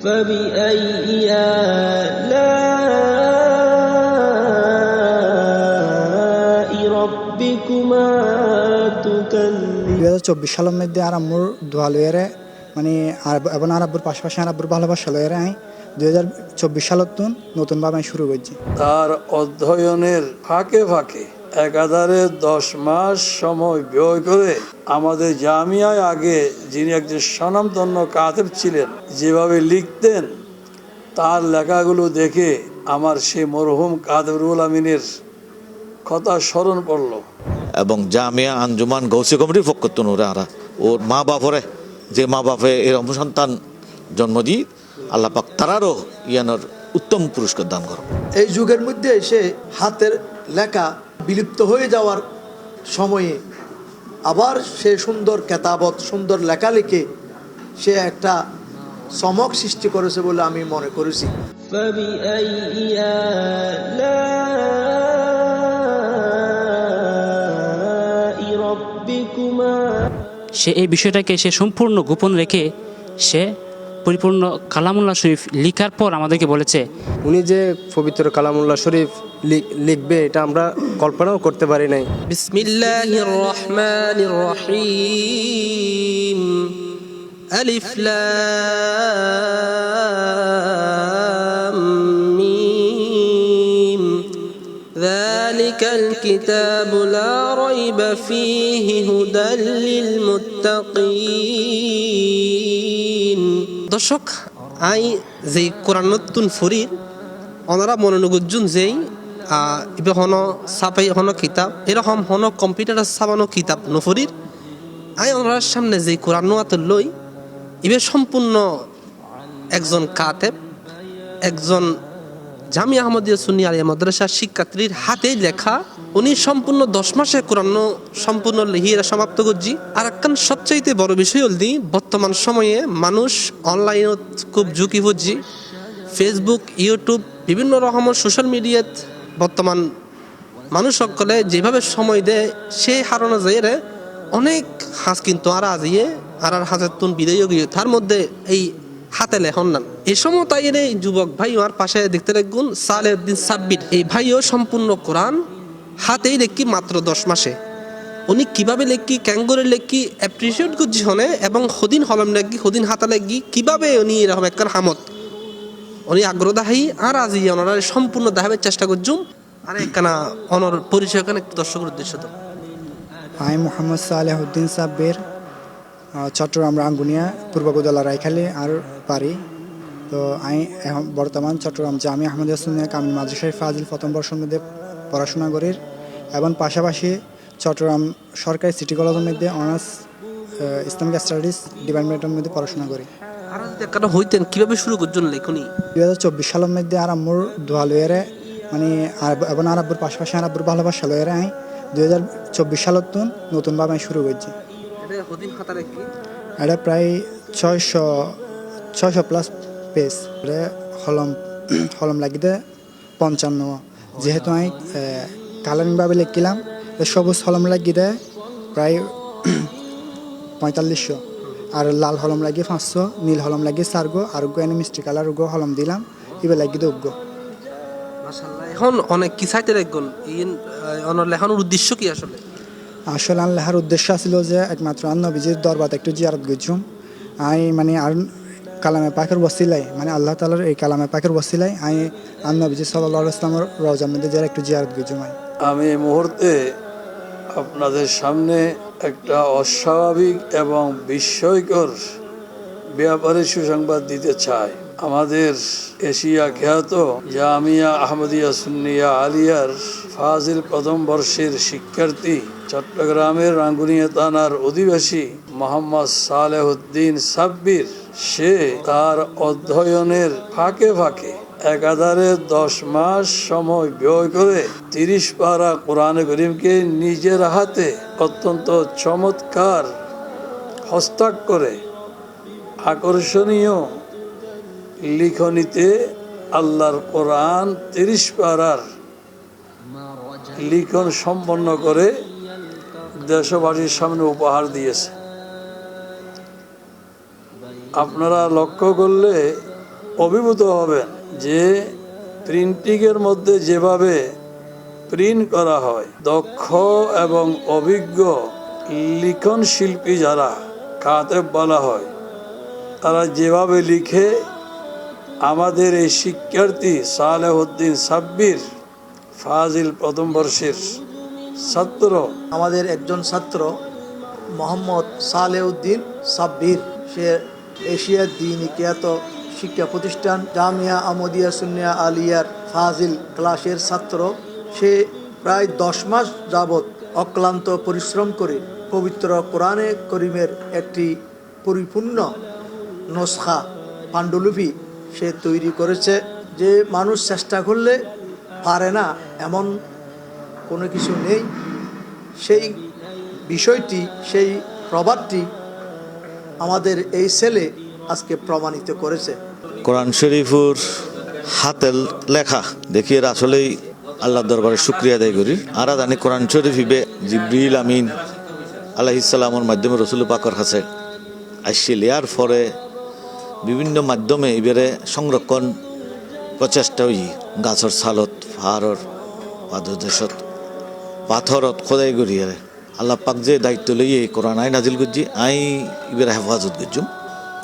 فبأي آلاء ربكما تكذبان দুই হাজার চব্বিশ সালের মধ্যে আর আম্মুর দোয়া লইয়ারে মানে আর এবং আর আব্বুর পাশাপাশি আর আব্বুর ভালোবাসা লইয়ারে আমি দুই হাজার চব্বিশ সালত নতুনভাবে আমি শুরু করছি তার অধ্যয়নের ফাঁকে ফাঁকে একাধারে দশ মাস সময় ব্যয় করে আমাদের জামিয়ায় আগে যিনি একজন স্বনামধন্য কাতেব ছিলেন যেভাবে লিখতেন তার লেখাগুলো দেখে আমার সে মরহুম কাদেরুল আমিনের কথা স্মরণ পড়ল। এবং জামিয়া আঞ্জুমান গৌসি কমিটির পক্ষ ওরা আরা ওর মা বাপরে যে মা বাপে এরকম সন্তান জন্ম দিই আল্লাহ পাক তারারও ইয়ানোর উত্তম পুরস্কার দান করো এই যুগের মধ্যে এসে হাতের লেখা বিলুপ্ত হয়ে যাওয়ার সময়ে আবার সে সুন্দর কেতাবত সুন্দর লেখালেখে সে একটা চমক সৃষ্টি করেছে বলে আমি মনে করেছি। সে এই বিষয়টাকে সে সম্পূর্ণ গোপন রেখে সে পরিপূর্ণ কালামুল্লাহ শরীফ লিখার পর আমাদেরকে বলেছে উনি যে পবিত্র কালামুল্লাহ শরীফ লিখবে, এটা আমরা কল্পনাও করতে পারি নাই। বিসমিল্লাহির রহমানির রহিম আলিফ লাম মিম। যালিকাল কিতাবু লা রাইবা ফীহি হুদাল লিল মুত্তাকিন দর্শক, আই যে কোরআন নতুন ফরিদ, ওনারা মনোনগজ্জুন যেই ইবে হন সাপাই হন কিতাব, এরকম হন কম্পিউটার সাবানো কিতাব নফরির। আই ওনার সামনে যে কোরআন লই, ইবে সম্পূর্ণ একজন কাতেব, একজন জামি আহমদিয়া সুন্নি আলিয়া মাদ্রাসার শিক্ষার্থীর হাতে লেখা। উনি সম্পূর্ণ দশ মাসে কোরআন সম্পূর্ণ লিহিয়ে সমাপ্ত করছি। আর একখান সবচাইতে বড় বিষয় হলদি বর্তমান সময়ে মানুষ অনলাইনত খুব ঝুঁকি বুঝছি ফেসবুক ইউটিউব বিভিন্ন রকমের সোশ্যাল মিডিয়াত বর্তমান মানুষ সকলে যেভাবে সময় দেয় হারানো যায় রে অনেক হাঁস কিন্তু আর আজিয়ে আর আর হাঁসের তুন বিদায় গিয়ে, তার মধ্যে এই হাতে লেখন নান এই সময় তাই এই যুবক ভাই আর পাশে দেখতে রাখুন সালে উদ্দিন সাব্বির এই ভাইও সম্পূর্ণ কোরআন হাতেই লেখি মাত্র দশ মাসে। উনি কীভাবে লেখি, ক্যাঙ্গরে লেখি অ্যাপ্রিসিয়েট করছি হনে এবং হদিন হলম লেখি, হদিন হাতা লেখি, কীভাবে উনি এরকম একটা হামত উনি আগ্রহ দাহাই আর আজি ওনারা সম্পূর্ণ দেখাবার চেষ্টা করছুম। আর একখানা অনর পরিচয় একটু দর্শকের উদ্দেশ্য তো আমি মোহাম্মদ সালেহুদ্দিন সাব্বির চট্টগ্রাম রাঙ্গুনিয়া, পূর্ব গোদলা রায়খালী, আর পারি। তো আমি এখন বর্তমান চট্টগ্রাম জামি আহমদ সুনিয়া কামিল মাদ্রাসায় ফাজিল প্রথম বর্ষের মধ্যে পড়াশোনা করি এবং পাশাপাশি চট্টগ্রাম সরকারি সিটি কলেজের মধ্যে অনার্স ইসলামিক স্টাডিজ ডিপার্টমেন্টের মধ্যে পড়াশোনা করি। যদি একটা হইতেন কীভাবে শুরু করছেন লেখনি? দুই হাজার চব্বিশ সালের মধ্যে আর আম্মুর দোয়া লইয়ারে মানে এবং আর আব্বুর পাশাপাশি আর আব্বুর ভালোবাসা লইয়ারে আমি দুই হাজার চব্বিশ সালত নতুনভাবে আমি শুরু করছি। এটা প্রায় ছয়শো ছয়শো প্লাস পেজ এটা হলম হলম লাগিতে পঞ্চান্ন। যেহেতু আমি কালারিংভাবে লিখিলাম সবুজ হলম লাগিতে প্রায় পঁয়তাল্লিশশো। আর লাল হলম লাগিয়ে পাঁচশো নীল হলম লাগিয়ে চারগো আর গো এনে মিষ্টি কালার গো হলম দিলাম এবার উগ্র মাশাআল্লাহ এখন অনেক কি চাইতে ইন অনর লেখানোর উদ্দেশ্য কি আসলে? আসলে আল্লাহর উদ্দেশ্য ছিল যে একমাত্র নবীজির দরবার একটু জিয়ারত গেছিলাম আমি মানে আর কালামে পাখের বসিলাই মানে আল্লাহ তালার এই কালামে পাখের বসিলাই আমি আর নবীজি সাল্লাহ ইসলামের রওজার মধ্যে যারা একটু জিয়ারত গেছিলাম আমি আমি এই মুহূর্তে আপনাদের সামনে একটা অস্বাভাবিক এবং বিস্ময়কর ব্যাপারে সুসংবাদ দিতে চাই। আমাদের এশিয়া খ্যাত জামিয়া আহমদিয়া সুন্নিয়া আলিয়ার ফাজিল প্রথম বর্ষের শিক্ষার্থী, চট্টগ্রামের রাঙ্গুনিয়া থানার অধিবাসী মোহাম্মদ সালেহুদ্দিন সাব্বির। সে তার অধ্যয়নের ফাঁকে ফাঁকে একাধারে দশ মাস সময় ব্যয় করে তিরিশ পারা কোরআন করিমকে নিজের হাতে অত্যন্ত চমৎকার হস্তাক্ষরে আকর্ষণীয় লিখনিতে আল্লাহর কোরআন তিরিশ পারার লিখন সম্পন্ন করে দেশবাসীর সামনে উপহার দিয়েছে। আপনারা লক্ষ্য করলে অভিভূত হবেন যে প্রিন্টিংয়ের মধ্যে যেভাবে প্রিন্ট করা হয়, দক্ষ এবং অভিজ্ঞ লিখন শিল্পী যারা কাতেব বলা হয়, তারা যেভাবে লিখে আমাদের এই শিক্ষার্থী সালেহউদ্দিন সাব্বির ফাজিল প্রথম বর্ষের ছাত্র। আমাদের একজন ছাত্র, মোহাম্মদ সালেউদ্দিন সাব্বির, সে এশিয়ার দিন খ্যাত শিক্ষা প্রতিষ্ঠান জামিয়া আমদিয়া সুনিয়া আলিয়ার ফাজিল ক্লাসের ছাত্র। সে প্রায় দশ মাস যাবৎ অক্লান্ত পরিশ্রম করে পবিত্র কোরআনে করিমের একটি পরিপূর্ণ নসখা, পাণ্ডুলিপি সে তৈরি করেছে। যে মানুষ চেষ্টা করলে পারে না, এমন কোনো কিছু নেই। সেই বিষয়টি, সেই প্রবাদটি আমাদের এই ছেলে আজকে প্রমাণিত করেছে। কোরআন শরীফুর হাতের লেখা দেখি এর আসলেই আল্লাহর দরবারে শুক্রিয়া আদায় করি। আর জানি কোরআন শরীফ হিবে জিব্রিল আমিন আলাহিসাল্লামর মাধ্যমে রসুল পাকর কাছে আসছিল ইয়ার পরে বিভিন্ন মাধ্যমে এবারে সংরক্ষণ প্রচেষ্টা হই গাছর ছালত, পাহাড়র, পাদদেশত, পাথরত খোদাই করি। আল্লাহ পাক যে দায়িত্ব লইয়ে কোরআন আই নাজিল করছি আই এবারে হেফাজত করছুম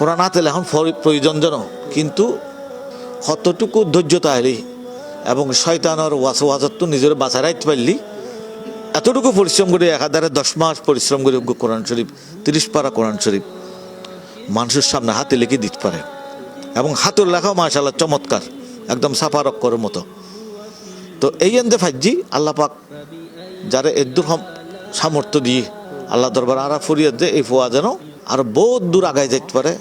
কোরআন হাতে এখন ফর- প্রয়োজনজন কিন্তু কতটুকু ধৈর্যতা এলি এবং শয়তানোর ওয়াস ওয়াজত নিজের বাঁচায় রাখতে পারলি, এতটুকু পরিশ্রম করে একাধারে দশ মাস পরিশ্রম করে কোরআন শরীফ, তিরিশ পারা কোরআন শরীফ মানুষের সামনে হাতে লিখে দিতে পারে। এবং হাতের লেখাও মাশাল্লাহ চমৎকার, একদম সাফা রক্করের মতো। তো এই এন্দে ফাইজি আল্লাহ পাক যারা এদুর সামর্থ্য দিয়ে আল্লাহ দরবার আরা ফুরিয়ে দে এই ফোয়া যেন আর বহুত দূর আগায় যেতে পারে।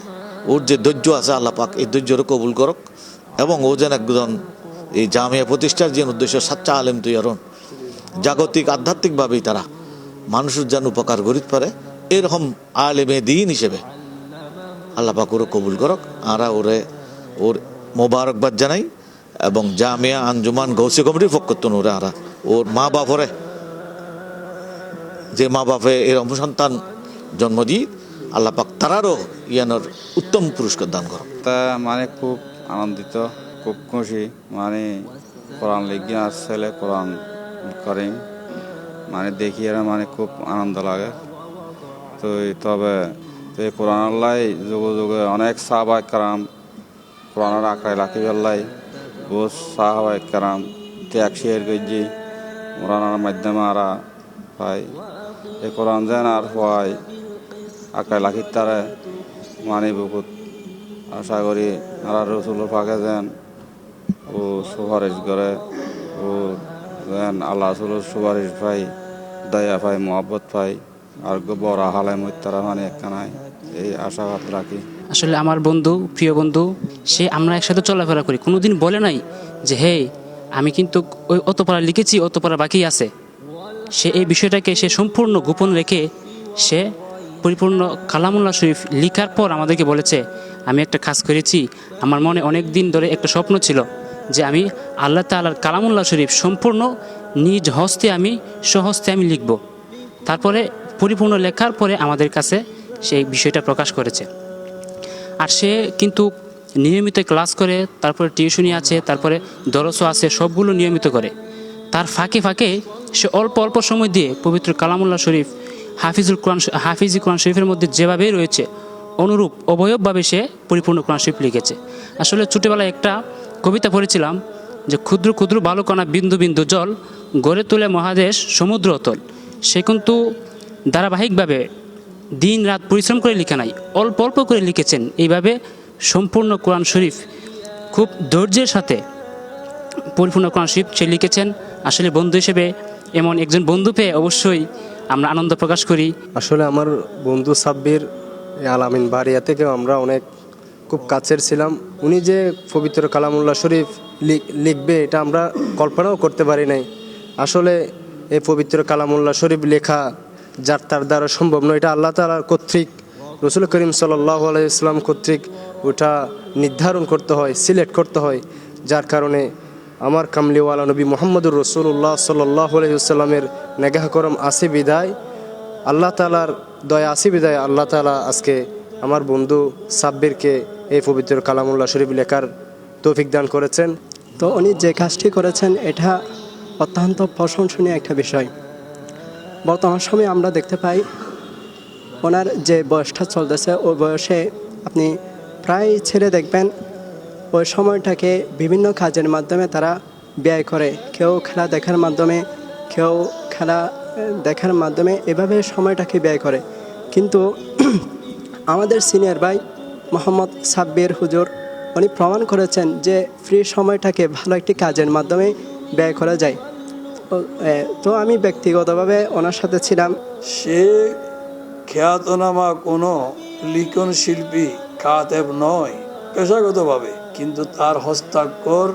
ওর যে ধৈর্য আছে আল্লাহ পাক, এই ধৈর্যরে কবুল করক। এবং ও যেন একজন এই জামিয়া প্রতিষ্ঠার যে উদ্দেশ্য, সাচ্চা আলেম তৈয়ারন জাগতিক, আধ্যাত্মিকভাবেই তারা মানুষের যেন উপকার করিতে পারে, এরকম আলেমে দিন হিসেবে। আল্লাহ পাক ওরে কবুল করক। আরা ওরে ওর মোবারকবাদ জানাই এবং জামিয়া আঞ্জুমান গৌসি কমিটির পক্ষ ওরে আরা ওর মা বাপরে, যে মা বাপে এরকম সন্তান জন্ম দিই আল্লাহ পাক তারারও ইয়ানোর উত্তম পুরস্কার দান করো তা মানে খুব আনন্দিত, খুব খুশি। মানে কোরআন লিখি আর ছেলে কোরআন করিম মানে দেখি আর মানে খুব আনন্দ লাগে। তো তবে তো এই কোরআন আল্লাহ যুগে যুগে অনেক সাহবাই কারাম কোরআনের আঁকড়াই রাখি পেলাই বহুত সাহবাই কারাম ত্যাগ শেয়ার করছি কোরআনের মাধ্যমে আরা পাই এই কোরআন যেন আর হয় আঁকড়াই রাখি তারে মানে বহুত আশা করি আর রসুল পাকে যেন ও সুপারিশ করে ও যেন আল্লাহ রসুলের সুপারিশ পাই, দয়া পাই, মোহাব্বত পাই, আর বড় হালে মইতারা মানে একখানায় এই আশাবাদ রাখি। আসলে আমার বন্ধু, প্রিয় বন্ধু, সে আমরা একসাথে চলাফেরা করি। কোনোদিন বলে নাই যে, হে, আমি কিন্তু ওই অত পারা লিখেছি অত পারা বাকি আছে। সে এই বিষয়টাকে সে সম্পূর্ণ গোপন রেখে সে পরিপূর্ণ কালামুল্লাহ শরীফ লিখার পর আমাদেরকে বলেছে, আমি একটা কাজ করেছি। আমার মনে অনেক দিন ধরে একটা স্বপ্ন ছিল যে আমি আল্লাহ তাল্লার কালামুল্লাহ শরীফ সম্পূর্ণ নিজ হস্তে আমি, স্বহস্তে আমি লিখব। তারপরে পরিপূর্ণ লেখার পরে আমাদের কাছে সেই বিষয়টা প্রকাশ করেছে। আর সে কিন্তু নিয়মিত ক্লাস করে, তারপরে টিউশনি আছে, তারপরে দরসও আছে, সবগুলো নিয়মিত করে। তার ফাঁকে ফাঁকে সে অল্প অল্প সময় দিয়ে পবিত্র কালামুল্লাহ শরীফ হাফিজুল কোরআন হাফিজি কোরআন শরীফের মধ্যে যেভাবেই রয়েছে, অনুরূপ অবয়বভাবে সে পরিপূর্ণ কোরআন শরীফ লিখেছে। আসলে ছোটোবেলায় একটা কবিতা পড়েছিলাম যে, ক্ষুদ্র ক্ষুদ্র বালকণা বিন্দু বিন্দু জল গড়ে তোলে মহাদেশ সমুদ্র অতল। সে কিন্তু ধারাবাহিকভাবে দিন রাত পরিশ্রম করে লিখে নাই, অল্প অল্প করে লিখেছেন। এইভাবে সম্পূর্ণ কোরআন শরীফ খুব ধৈর্যের সাথে পরিপূর্ণ কোরআন শরীফ সে লিখেছেন। আসলে বন্ধু হিসেবে এমন একজন বন্ধু পেয়ে অবশ্যই আমরা আনন্দ প্রকাশ করি। আসলে আমার বন্ধু সাব্বির আলামিন বাড়িয়া থেকে আমরা অনেক খুব কাছের ছিলাম। উনি যে পবিত্র কালামুল্লাহ শরীফ লিখ- লিখবে এটা আমরা কল্পনাও করতে পারি নাই। আসলে এই পবিত্র কালামুল্লাহ শরীফ লেখা যার তার দ্বারা সম্ভব নয়, এটা আল্লাহ তালা কর্তৃক, রসুল করিম সাল্লাহ আলাইসলাম কর্তৃক ওটা নির্ধারণ করতে হয়, সিলেক্ট করতে হয়, যার কারণে আমার কামলিওয়ালা নবী মোহাম্মদুর রসুল্লাহ সাল্লাহ আলাইসাল্লামের নেগাহ করম আসে বিদায়। আল্লাহ তালার দয়া আসি বিদায়। আল্লাহ তালা আজকে আমার বন্ধু সাব্বিরকে এই পবিত্র কালামুল্লাহ শরীফ লেখার তৌফিক দান করেছেন। তো উনি যে কাজটি করেছেন, এটা অত্যন্ত প্রশংসনীয় একটা বিষয়। বর্তমান সময়ে আমরা দেখতে পাই, ওনার যে বয়সটা চলতেছে, ওই বয়সে আপনি প্রায় ছেড়ে দেখবেন ওই সময়টাকে বিভিন্ন কাজের মাধ্যমে তারা ব্যয় করে। কেউ খেলা দেখার মাধ্যমে, কেউ খেলা দেখার মাধ্যমে এভাবে সময়টাকে ব্যয় করে। কিন্তু আমাদের সিনিয়র ভাই মোহাম্মদ সাব্বির হুজুর, উনি প্রমাণ করেছেন যে ফ্রি সময়টাকে ভালো একটি কাজের মাধ্যমে ব্যয় করা যায়। তো আমি ব্যক্তিগতভাবে ওনার সাথে ছিলাম। সে খ্যাতনামা কোনো লিখন শিল্পী, কাতেব নয়, পেশাগতভাবে। কিন্তু তার হস্তাক্ষর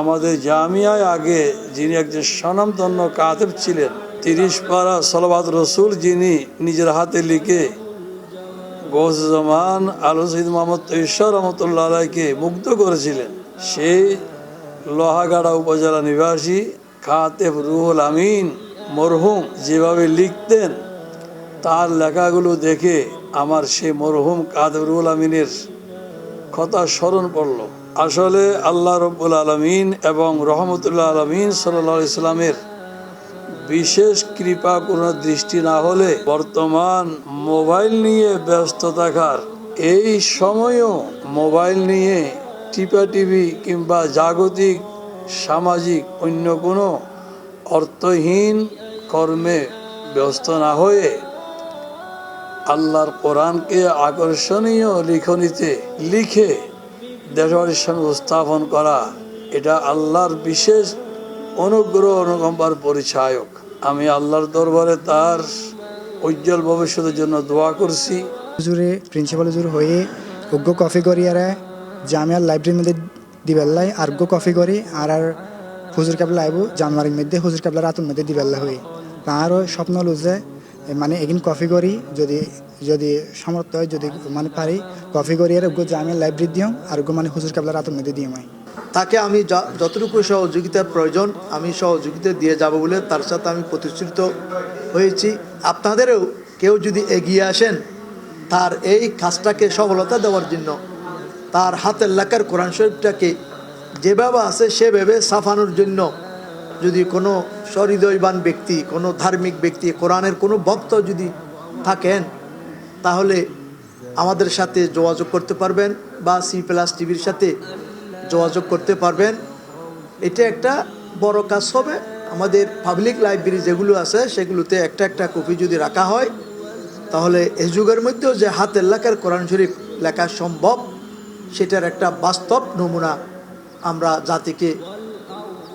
আমাদের জামিয়ায় আগে যিনি একজন স্বনামধন্য কাতেব ছিলেন তিরিশ পারা সলবাদ রসুল যিনি নিজের হাতে লিখে গৌসমান আলু সঈদ মোহাম্মদ তৈশ্বর রহমতুল্লাহ আলাইকে মুগ্ধ করেছিলেন। সেই লোহাগাড়া উপজেলা নিবাসী কাতেব রুহুল আমিন মরহুম যেভাবে লিখতেন, তার লেখাগুলো দেখে আমার সেই মরহুম কাদেব রুহুল আমিনের কথা স্মরণ পড়ল। আসলে আল্লাহ রব্বুল আলমিন এবং রহমতুল্লাহ আলমিন সাল্লা ইসলামের বিশেষ কৃপা কোনো দৃষ্টি না হলে বর্তমান মোবাইল নিয়ে ব্যস্ত থাকার, এই সময়ও মোবাইল নিয়ে টিপা টিভি কিংবা জাগতিক, সামাজিক অন্য কোনো অর্থহীন কর্মে ব্যস্ত না হয়ে আল্লাহর কোরআনকে আকর্ষণীয় লিখনিতে লিখে দেশবাসীর সামনে উপস্থাপন করা, এটা আল্লাহর বিশেষ অনুগ্রহ, অনুকম্পার পরিচায়ক। আমি আল্লাহর দরবারে তার উজ্জ্বল ভবিষ্যতের জন্য দোয়া করছি। হুজুরে প্রিন্সিপাল হুজুর হয়ে উগ্র কফি করি আর জামিয়ার লাইব্রেরির মধ্যে দিবেল্লাই আর কফি করি আর আর হুজুর কাবলা আইব জানুয়ারির মধ্যে হুজুর কাবলা রাতুর মধ্যে দিবেল্লা হই। তারও স্বপ্ন যে মানে এগিন কফি করি, যদি যদি সমর্থ হয়, যদি মানে পারি, কফি করি, আর উগ্র জামিয়ার লাইব্রেরি দিও, আর উগ্র মানে হুজুর কাবলা রাতুর মধ্যে দিও আমি। তাকে আমি যতটুকু সহযোগিতার প্রয়োজন, আমি সহযোগিতা দিয়ে যাব বলে তার সাথে আমি প্রতিশ্রুত হয়েছি। আপনাদেরও কেউ যদি এগিয়ে আসেন, তার এই কাজটাকে সফলতা দেওয়ার জন্য, তার হাতের লেখার কোরআন শরীফটাকে যেভাবে আছে সেভাবে সাফানোর জন্য যদি কোনো সহৃদয়বান ব্যক্তি, কোনো ধার্মিক ব্যক্তি, কোরআনের কোনো ভক্ত যদি থাকেন, তাহলে আমাদের সাথে যোগাযোগ করতে পারবেন বা সি প্লাস টিভির সাথে যোগাযোগ করতে পারবেন। এটা একটা বড় কাজ হবে। আমাদের পাবলিক লাইব্রেরি যেগুলো আছে, সেগুলোতে একটা একটা কপি যদি রাখা হয়, তাহলে এই যুগের মধ্যেও যে হাতের লেখার কোরআন শরীফ লেখা সম্ভব, সেটার একটা বাস্তব নমুনা আমরা জাতিকে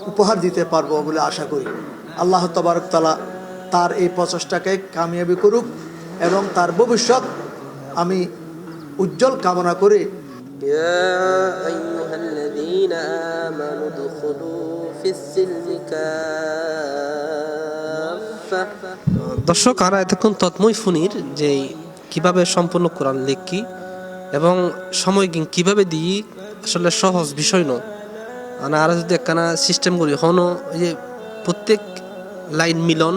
উপহার দিতে পারব বলে আশা করি। আল্লাহ তবরকতলা তার এই প্রচেষ্টাকে কামিয়াবি করুক এবং তার ভবিষ্যৎ আমি উজ্জ্বল কামনা করে। দর্শক আমরা এতক্ষণ তৎময় ফুনির যে কীভাবে সম্পূর্ণ কোরআন লেখি এবং সময় কীভাবে দিই আসলে সহজ বিষয় নয়। মানে আর যদি একখানা সিস্টেম করি হনো এই যে প্রত্যেক লাইন মিলন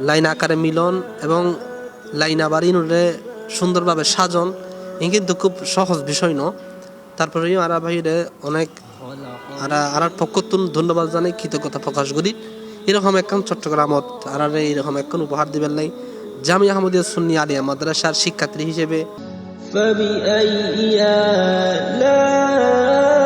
লাইন আকারে মিলন এবং লাইন আবার ইনুরে সুন্দরভাবে সাজন এই কিন্তু খুব সহজ বিষয় ন তারপরেও আরা ভাইরে অনেক আর আর পক্ষতুন ধন্যবাদ জানাই কৃতজ্ঞতা প্রকাশ করি এরকম একখান চট্টগ্রামত আর এরকম একখান উপহার দিবেন নাই জামি আহমদিয়া সুন্নি আলিয়া মাদ্রাসার শিক্ষার্থী হিসেবে فبأي آلاء